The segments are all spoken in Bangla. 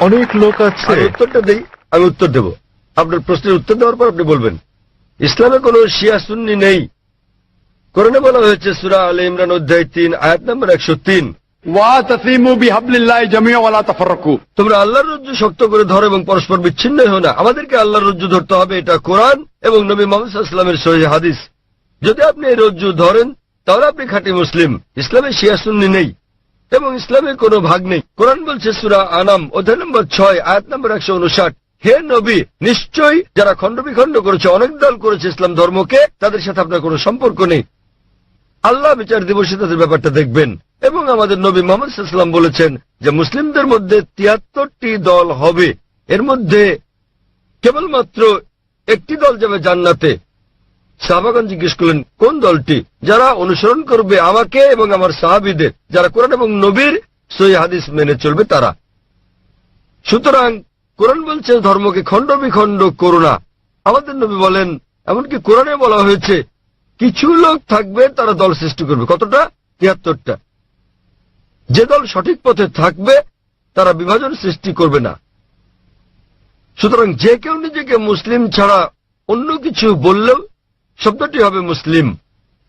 অনেক লোক আছে। উত্তরটা দেই আমি উত্তর দেব। আপনার প্রশ্নের উত্তর দেওয়ার পর আপনি বলবেন। ইসলামে কোনো শিয়া সুন্নি নেই। করোনা বলা হয়েছে সুরা আল ইমরান অধ্যায় তিন আয়াত নম্বর একশো তিন। তোমরা আল্লাহর রজ্জু শক্ত করে ধরো এবং পরস্পর বিচ্ছিন্ন হো না। আমাদেরকে আল্লাহর রজ্জু ধরতে হবে এটা কোরআন এবং নবী মোহাম্মদ ইসলামের সহি হাদিস। যদি আপনি এই রজ্জু ধরেন তাহলে আপনি খাঁটি মুসলিম। ইসলামে শিয়া সুন্নি নেই। এবং ইসলামের কোনো ভাগ নেই। কোরআন বলছে সুরা আনাম, অধ্যায় নম্বর ছয়, আয়াত নম্বর একশো উনষাট। হে নবী, নিশ্চয়ই যারা খণ্ড বিখণ্ড করেছে, অনেক দল করেছে ইসলাম ধর্মকে, তাদের সাথে আপনার কোনো সম্পর্ক নেই। আল্লাহ বিচার দিবসে তাদের ব্যাপারটা দেখবেন। এবং আমাদের নবী মোহাম্মদ সাল্লাম বলেছেন যে, মুসলিমদের মধ্যে তিয়াত্তরটি দল হবে। এর মধ্যে কেবলমাত্র একটি দল যাবে জান্নাতে। সাহাবাগান জিজ্ঞেস করলেন, কোন দলটি? যারা অনুসরণ করবে আমাকে এবং আমার সাহাবিদের, যারা কোরআন এবং নবীর সই হাদিস মেনে চলবে তারা। সুতরাং কোরআন বলছে, ধর্মকে খণ্ড বিখণ্ড করো না। আমাদের নবী বলেন, এমনকি কোরআনে বলা হয়েছে, কিছু লোক থাকবে, তারা দল সৃষ্টি করবে। কতটা? তিয়াত্তরটা। যে দল সঠিক পথে থাকবে, তারা বিভাজন সৃষ্টি করবে না। সুতরাং যে কেউ নিজেকে মুসলিম ছাড়া অন্য কিছু বললেও শব্দটি হবে মুসলিম।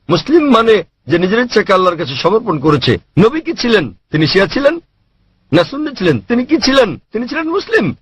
মুসলিম মানে যে নিজের ইচ্ছাকে আল্লাহর কাছে সমর্পণ করেছে। নবী কি ছিলেন? তিনি শিয়া ছিলেন? না সুন্নি ছিলেন? তিনি কি ছিলেন? তিনি ছিলেন মুসলিম।